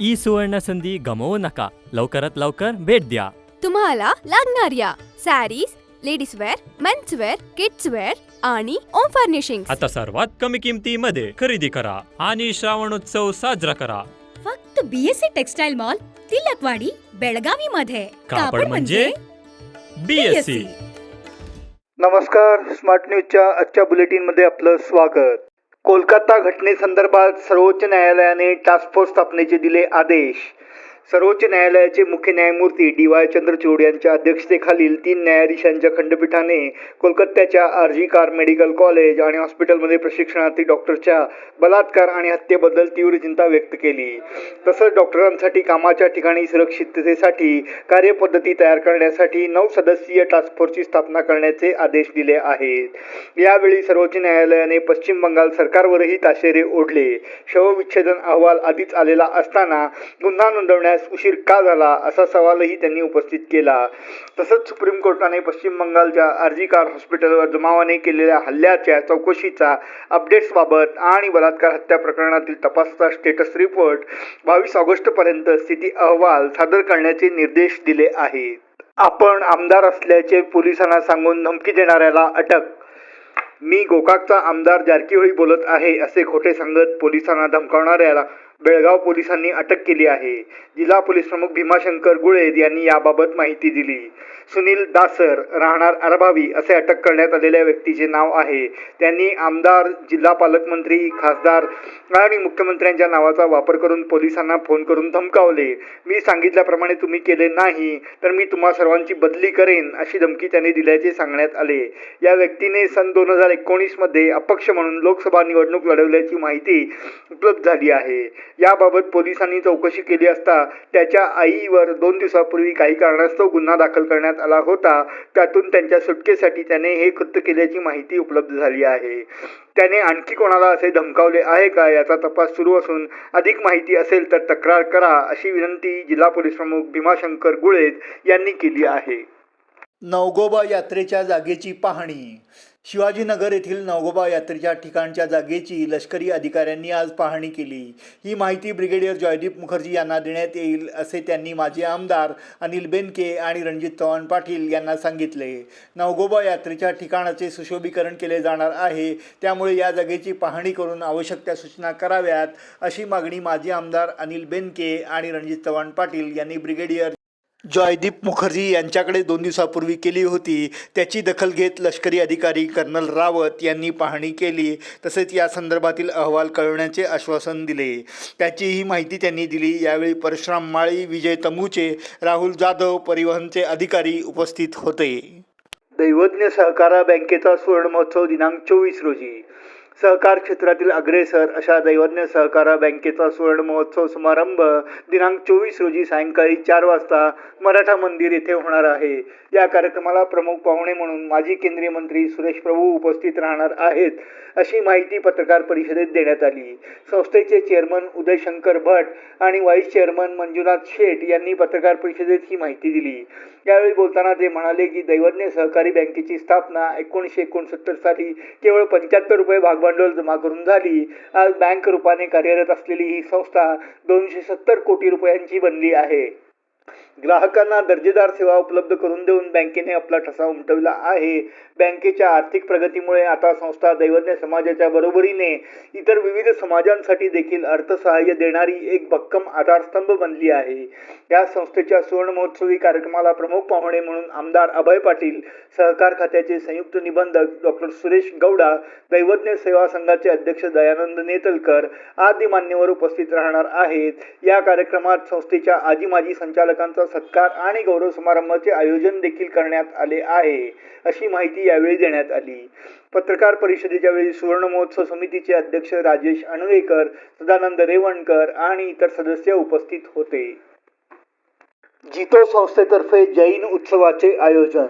E सुवर्ण संधी गमवू नका. लवकरात लवकर भेट द्या. तुम्हाला लागणाऱ्या sarees ladies wear men's wear kids wear आणि ओम फर्निशिंग आता सर्वात कमी किमतीमध्ये खरेदी करा आणि श्रावणोत्सव साजरा करा. फक्त BSC textile mall Tilakwadi Belagavi मध्ये कापड म्हणजे बी एस सी नमस्कार स्मार्ट न्यूजच्या आजच्या बुलेटिनमध्ये आपलं स्वागत. कोलकाता घटनेसंदर्भात सर्वोच्च न्यायालयाने टास्क फोर्स स्थापनेचे दिले आदेश. सर्वोच्च न्यायालयाचे मुख्य न्यायमूर्ती डी वाय चंद्रचूड यांच्या अध्यक्षतेखालील तीन न्यायाधीशांच्या खंडपीठाने कोलकात्याच्या R G Kar medical college आणि हॉस्पिटलमध्ये प्रशिक्षणार्थी डॉक्टरच्या बलात्कार आणि हत्येबद्दल तीव्र चिंता व्यक्त केली. तसंच डॉक्टरांसाठी कामाच्या ठिकाणी सुरक्षिततेसाठी कार्यपद्धती तयार करण्यासाठी नऊ सदस्यीय टास्क फोर्सची स्थापना करण्याचे आदेश दिले आहेत. यावेळी सर्वोच्च न्यायालयाने पश्चिम बंगाल सरकारवरही ताशेरे ओढले. शवविच्छेदन अहवाल आधीच आलेला असताना गुन्हा नोंदवण्यास उशीर का झाला असा सवालही त्यांनी उपस्थित केला. तसंच सुप्रीम कोर्टाने पश्चिम बंगालच्या अर्जीकार हॉस्पिटलवर जमावाने केलेल्या हल्ल्याच्या चौकशीचा अपडेट्सबाबत आणि बलात्कार हत्या प्रकरणातील तपासाचा स्टेटस रिपोर्ट बावीस ऑगस्टपर्यंत स्थिती अहवाल सादर करण्याचे निर्देश दिले आहेत. आपण आमदार असल्याचे पोलिसांना सांगून धमकी देणाऱ्याला अटक. मी गोकाकचा आमदार जारकीहोळी बोलत आहे असे खोटे सांगत पोलिसांना धमकावणाऱ्याला बेळगाव पोलिसांनी अटक केली आहे. जिल्हा पोलीस प्रमुख भीमाशंकर गुळेद यांनी याबाबत माहिती दिली. सुनील दासर राहणार अरबावी असे अटक करण्यात आलेल्या व्यक्तीचे नाव आहे. त्यांनी आमदार जिल्हा पालकमंत्री खासदार आणि मुख्यमंत्र्यांच्या नावाचा वापर करून पोलिसांना फोन करून धमकावले. मी सांगितल्याप्रमाणे तुम्ही केले नाही तर मी तुम्हा सर्वांची बदली करेन अशी धमकी त्यांनी दिल्याचे सांगण्यात आले. या व्यक्तीने सन दोन हजार एकोणीसमध्ये अपक्ष म्हणून लोकसभा निवडणूक लढवल्याची माहिती उपलब्ध झाली आहे. याबाबत पोलिसांनी चौकशी केली असता त्याच्या आईवर दोन दिवसापूर्वी काही कारणास्तव गुन्हा दाखल करण्यात आला होता. त्यातून त्यांच्या सुटकेसाठी त्याने हे कृत्य केल्याची माहिती उपलब्ध झाली आहे. त्याने आणखी कोणाला असे धमकावले आहे का याचा तपास सुरू असून अधिक माहिती असेल तर तक्रार करा अशी विनंती जिल्हा पोलीस प्रमुख भीमाशंकर गुळेत यांनी केली आहे. नवगोबा यात्रेच्या जागेची पाहणी शिवाजीनगर येथील नवगोबा यात्रेच्या ठिकाणच्या जागेची लष्करी अधिकाऱ्यांनी आज पाहणी केली. ही माहिती ब्रिगेडियर जयदीप मुखर्जी यांना देण्यात येईल असे त्यांनी माजी आमदार अनिल बेनके आणि रणजित चव्हाण पाटील यांना सांगितले. नवगोबा यात्रेच्या ठिकाणाचे सुशोभीकरण केले जाणार आहे त्यामुळे या जागेची पाहणी करून आवश्यक त्या सूचना कराव्यात अशी मागणी माजी आमदार अनिल बेनके आणि रणजित चव्हाण पाटील यांनी ब्रिगेडियर जयदीप मुखर्जी यांच्याकडे दोन दिवसापूर्वी केली होती. त्याची दखल घेत लष्करी अधिकारी कर्नल रावत यांनी पाहणी केली. तसेच या संदर्भातील अहवाल कळवण्याचे आश्वासन दिले. त्याचीही माहिती त्यांनी दिली. यावेळी परशुराम माळी विजय तंबूचे राहुल जाधव परिवहनचे अधिकारी उपस्थित होते. दैवज्ञ सहकारा बँकेचा सुवर्ण महोत्सव दिनांक चोवीस रोजी. सहकार क्षेत्रातील अग्रेसर अशा दैवज्ञ सहकार बँकेचा सुवर्ण महोत्सव समारंभ दिनांक चोवीस रोजी सायंकाळी चार वाजता मराठा मंदिर येथे होणार आहे. या कार्यक्रमाला प्रमुख पाहुणे म्हणून माजी केंद्रीय मंत्री सुरेश प्रभू उपस्थित राहणार आहेत अशी माहिती पत्रकार परिषदेत देण्यात आली. संस्थेचे चेअरमन उदय शंकर भट आणि व्हाईस चेअरमन मंजुनाथ शेठ यांनी पत्रकार परिषदेत ही माहिती दिली. यावेळी बोलताना ते म्हणाले की दैवज्ञ सहकारी बँकेची स्थापना एकोणीसशे एकोणसत्तर साली केवळ पंच्याहत्तर रुपये भांडवल जमा करून झाली. आज बँक रूपाने कार्यरत असलेली ही संस्था दोनशे सत्तर कोटी रुपयांची बनली आहे. ग्राहकांना दर्जेदार सेवा उपलब्ध करून देऊन बँकेने आपला ठसा उमटवला आहे. बँकेच्या आर्थिक प्रगतीमुळे आता संस्था दैवज्ञ समाजाच्या बरोबरीने इतर विविध समाजांसाठी देखील अर्थसहाय्य देणारी एक भक्कम आधारस्तंभ बनली आहे. या संस्थेच्या सुवर्ण महोत्सवी कार्यक्रमाला प्रमुख पाहुणे म्हणून आमदार अभय पाटील सहकार खात्याचे संयुक्त निबंधक डॉक्टर सुरेश गौडा दैवज्ञ सेवा संघाचे अध्यक्ष दयानंद नेतलकर आदी मान्यवर उपस्थित राहणार आहेत. या कार्यक्रमात संस्थेच्या आजी माजी संचालकांचा सत्कार आणि गौरव समारंभाचे आयोजन देखील करण्यात आले आहे अशी माहिती यावेळी देण्यात आली. पत्रकार परिषदेच्या वेळी सुवर्ण महोत्सव समितीचे अध्यक्ष राजेश अणवेकर सदानंद रेवणकर आणि इतर सदस्य उपस्थित होते. जितो संस्थेतर्फे जैन उत्सवाचे आयोजन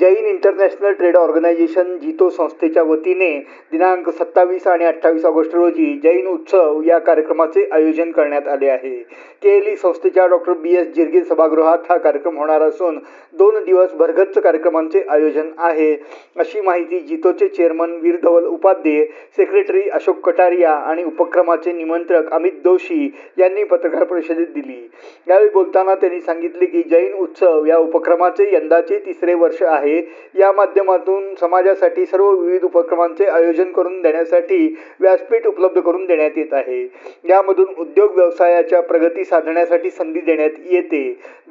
जैन इंटरनॅशनल ट्रेड ऑर्गनायझेशन जितो संस्थेच्या वतीने दिनांक सत्तावीस आणि अठ्ठावीस ऑगस्ट रोजी जैन उत्सव या कार्यक्रमाचे आयोजन करण्यात आले आहे. केएलई संस्थेच्या डॉक्टर बी. एस. जिरगे सभागृहात हा कार्यक्रम होणार असून दोन दिवस भरगच्च कार्यक्रमांचे आयोजन आहे. अशी माहिती जितोचे चेअरमन वीर धवल उपाध्ये सेक्रेटरी अशोक कटारिया आणि उपक्रमाचे निमंत्रक अमित जोशी यांनी पत्रकार परिषदेत दिली. यावेळी बोलताना त्यांनी सांगितले की जैन उत्सव या उपक्रमाचे यंदाचे तिसरे वर्ष आहे. आहे. या माध्यमातून समाजासाठी सर्व विविध उपक्रमांचे आयोजन करून देण्यासाठी व्यासपीठ उपलब्ध करून देण्यात येत आहे. यामधून उद्योग व्यवसायाच्या प्रगती साधण्यासाठी संधी देण्यात येते.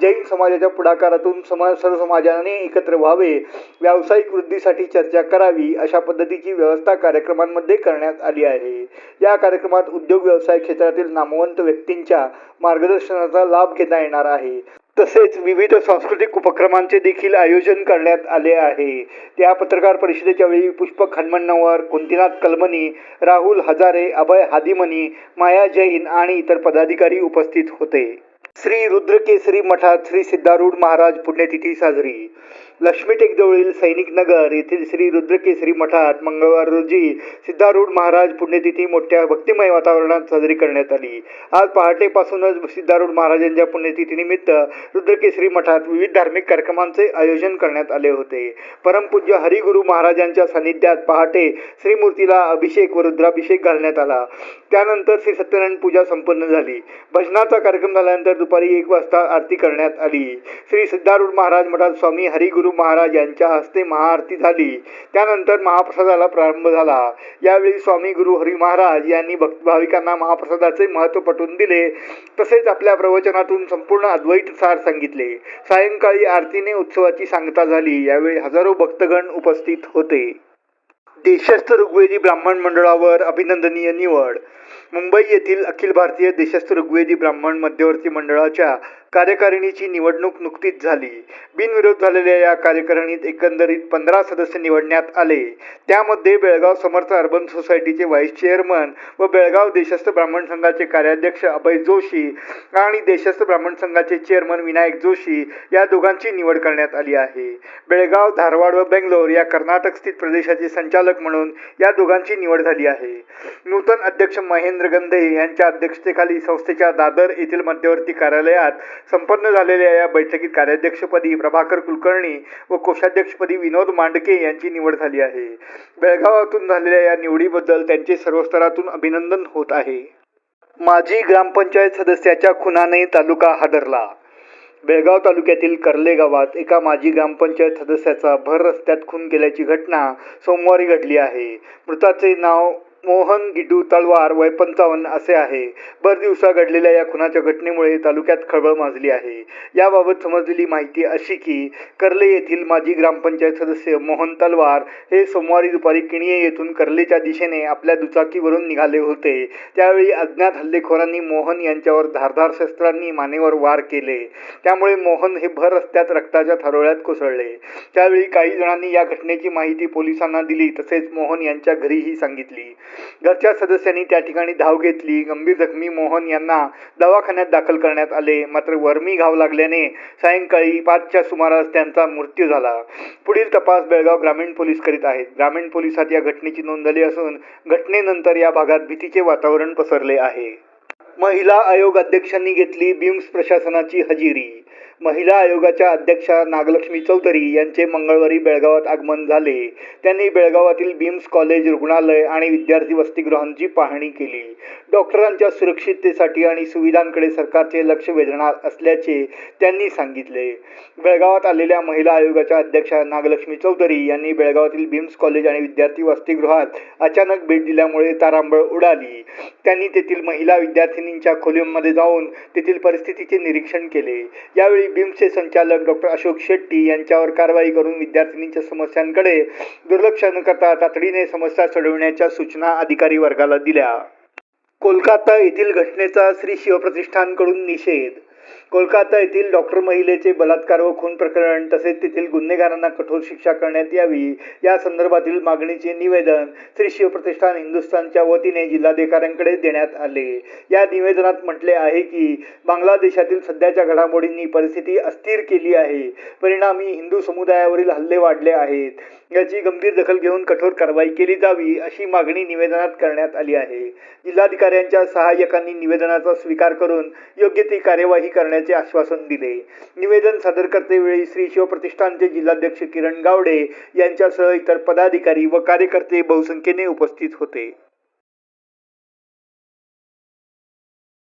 जैन समाजाच्या पुढाकारातून समाज सर्व समाजाने एकत्र व्हावे. व्यावसायिक वृद्धीसाठी चर्चा करावी अशा पद्धतीची व्यवस्था कार्यक्रमांमध्ये करण्यात आली आहे. या कार्यक्रमात उद्योग व्यवसाय क्षेत्रातील नामवंत व्यक्तींच्या मार्गदर्शनाचा लाभ घेता येणार आहे. तसेच विविध सांस्कृतिक उपक्रमांचे देखील आयोजन करण्यात आले आहे. त्या पत्रकार परिषदेच्या वेळी पुष्पक हनुमण्णवर कुंतीनाथ कलमनी राहुल हजारे अभय हादिमनी माया जैन आणि इतर पदाधिकारी उपस्थित होते. श्री रुद्रकेसरी मठात श्री सिद्धारूढ महाराज पुण्यतिथी साजरी. लक्ष्मी टेकजवळील सैनिक नगर येथील श्री रुद्रकेसरी मठात मंगळवार रोजी सिद्धारूढ महाराज पुण्यतिथी मोठ्या भक्तिमय वातावरणात साजरी करण्यात आली. आज पहाटेपासूनच सिद्धारूढ महाराजांच्या पुण्यतिथीनिमित्त रुद्रकेसरी मठात विविध धार्मिक कार्यक्रमांचे आयोजन करण्यात आले होते. परमपूज्य हरिगुरु महाराजांच्या सानिध्यात पहाटे श्रीमूर्तीला अभिषेक व रुद्राभिषेक घालण्यात आला. त्यानंतर श्री सत्यनारायण पूजा संपन्न झाली. भजनाचा कार्यक्रम झाल्यानंतर दुपारी एक वाजता आरती करण्यात आली. श्री सिद्धारूढ महाराज मठात स्वामी हरिगुरु गुरु महाराज यांच्या हस्ते महाआरती झाली. त्यानंतर महाप्रसादाला प्रारंभ झाला. यावेळी स्वामी गुरु हरी महाराज यांनी भक्त भाविकांना महाप्रसादाचे महत्त्व पटवून दिले. तसेच आपल्या प्रवचनातून संपूर्ण अद्वैत सार सांगितले. सायंकाळी आरतीने उत्सवाची सांगता झाली. यावेळी हजारो भक्तगण उपस्थित होते. देशस्थ ऋग्वेदी ब्राह्मण मंडळावर अभिनंदनीय निवड. मुंबई येथील अखिल भारतीय देशस्थ ऋग्वेदी ब्राह्मण मध्यवर्ती मंडळाच्या कार्यकारिणीची निवडणूक नुकतीच झाली. बिनविरोध झालेल्या या कार्यकारिणीत एकंदरीत पंधरा सदस्य निवडण्यात आले. त्यामध्ये बेळगाव समर्थ अर्बन सोसायटीचे व्हाईस चेअरमन व बेळगाव देशस्थ ब्राह्मण संघाचे कार्याध्यक्ष अभय जोशी आणि देशस्थ ब्राह्मण संघाचे चेअरमन विनायक जोशी या दोघांची निवड करण्यात आली आहे. बेळगाव धारवाड व बेंगलोर या कर्नाटक स्थित प्रदेशाचे संचालक म्हणून या दोघांची निवड झाली आहे. नूतन अध्यक्ष महेंद्र गंधे यांच्या अध्यक्षतेखाली संस्थेच्या दादर येथील मध्यवर्ती कार्यालयात संपन्न झालेल्या या बैठकीत कार्याध्यक्षपदी प्रभाकर कुलकर्णी व कोषाध्यक्षपदी विनोद मांडके यांची निवड झाली आहे. बेळगावातून झालेल्या या निवडीबद्दल त्यांचे सर्व स्तरातून अभिनंदन होत आहे. माजी ग्रामपंचायत सदस्याच्या खुनाने तालुका हादरला. बेळगाव तालुक्यातील कर्ले गावात एका माजी ग्रामपंचायत सदस्याचा भर रस्त्यात खून केल्याची घटना सोमवारी घडली आहे. मृताचे नाव मोहन गिडू तलवार वय पंचावन्न असे आहे. भर दिवसा घडलेल्या या खुनाच्या घटनेमुळे तालुक्यात खळबळ माजली आहे. याबाबत समजलेली माहिती अशी की कर्ले येथील माजी ग्रामपंचायत सदस्य मोहन तलवार हे सोमवारी दुपारी किणिये येथून कर्लेच्या दिशेने आपल्या दुचाकीवरून निघाले होते. त्यावेळी अज्ञात हल्लेखोरांनी मोहन यांच्यावर धारधार शस्त्रांनी मानेवर वार केले. त्यामुळे मोहन हे भर रस्त्यात रक्ताच्या थारोळ्यात कोसळले. त्यावेळी काही जणांनी या घटनेची माहिती पोलिसांना दिली तसेच मोहन यांच्या घरीही सांगितली. घरच्या सदस्यांनी त्या ठिकाणी धाव घेतली. गंभीर जखमी मोहन यांना दवाखान्यात दाखल करण्यात आले. मात्र वर्मी घाव लागल्याने सायंकाळी पाचच्या सुमारास त्यांचा मृत्यू झाला. पुढील तपास बेळगाव ग्रामीण पोलीस करीत आहेत. ग्रामीण पोलिसात या घटनेची नोंद झाली असून घटनेनंतर या भागात भीतीचे वातावरण पसरले आहे. महिला आयोग अध्यक्षांनी घेतली बिम्स प्रशासनाची हजेरी. महिला आयोगाच्या अध्यक्षा नागलक्ष्मी चौधरी यांचे मंगळवारी बेळगावात आगमन झाले. त्यांनी बेळगावातील बीम्स कॉलेज रुग्णालय आणि विद्यार्थी वसतिगृहांची पाहणी केली. डॉक्टरांच्या सुरक्षिततेसाठी आणि सुविधांकडे सरकारचे लक्ष वेधणार असल्याचे त्यांनी सांगितले. बेळगावात आलेल्या महिला आयोगाच्या अध्यक्षा नागलक्ष्मी चौधरी यांनी बेळगावातील बीम्स कॉलेज आणि विद्यार्थी वसतिगृहात अचानक भेट दिल्यामुळे तारांबळ उडाली. त्यांनी तेथील महिला विद्यार्थिनींच्या खोलीमध्ये जाऊन तेथील परिस्थितीचे निरीक्षण केले. यावेळी बिम्सचे संचालक डॉक्टर अशोक शेट्टी यांच्यावर कारवाई करून विद्यार्थिनींच्या समस्यांकडे दुर्लक्ष न करता तातडीने समस्या सोडविण्याच्या सूचना अधिकारी वर्गाला दिल्या. कोलकाता येथील घटनेचा श्री शिवप्रतिष्ठानकडून निषेध कोलकाता येथील डॉक्टर महिलेचे बलात्कार व खून प्रकरण तसेच तेथील गुन्हेगारांना कठोर शिक्षा करण्यात यावी. या संदर्भातील मागणीचे निवेदन श्री शिवप्रतिष्ठान हिंदुस्थानच्या वतीने जिल्हाधिकाऱ्यांकडे देण्यात आले. या निवेदनात म्हटले आहे की बांगलादेशातील सध्याच्या घडामोडींनी परिस्थिती अस्थिर केली आहे. परिणामी हिंदू समुदायावरील हल्ले वाढले आहेत. याची गंभीर दखल घेऊन कठोर कारवाई केली जावी अशी मागणी निवेदनात करण्यात आली आहे. जिल्हाधिकाऱ्यांच्या सहाय्यकांनी निवेदनाचा स्वीकार करून योग्य ती कार्यवाही करण्याचे आश्वासन दिले. निवेदन सादर करतेवेळी श्री शिवप्रतिष्ठानचे जिल्हाध्यक्ष किरण गावडे यांच्यासह इतर पदाधिकारी व कार्यकर्ते बहुसंख्येने उपस्थित होते.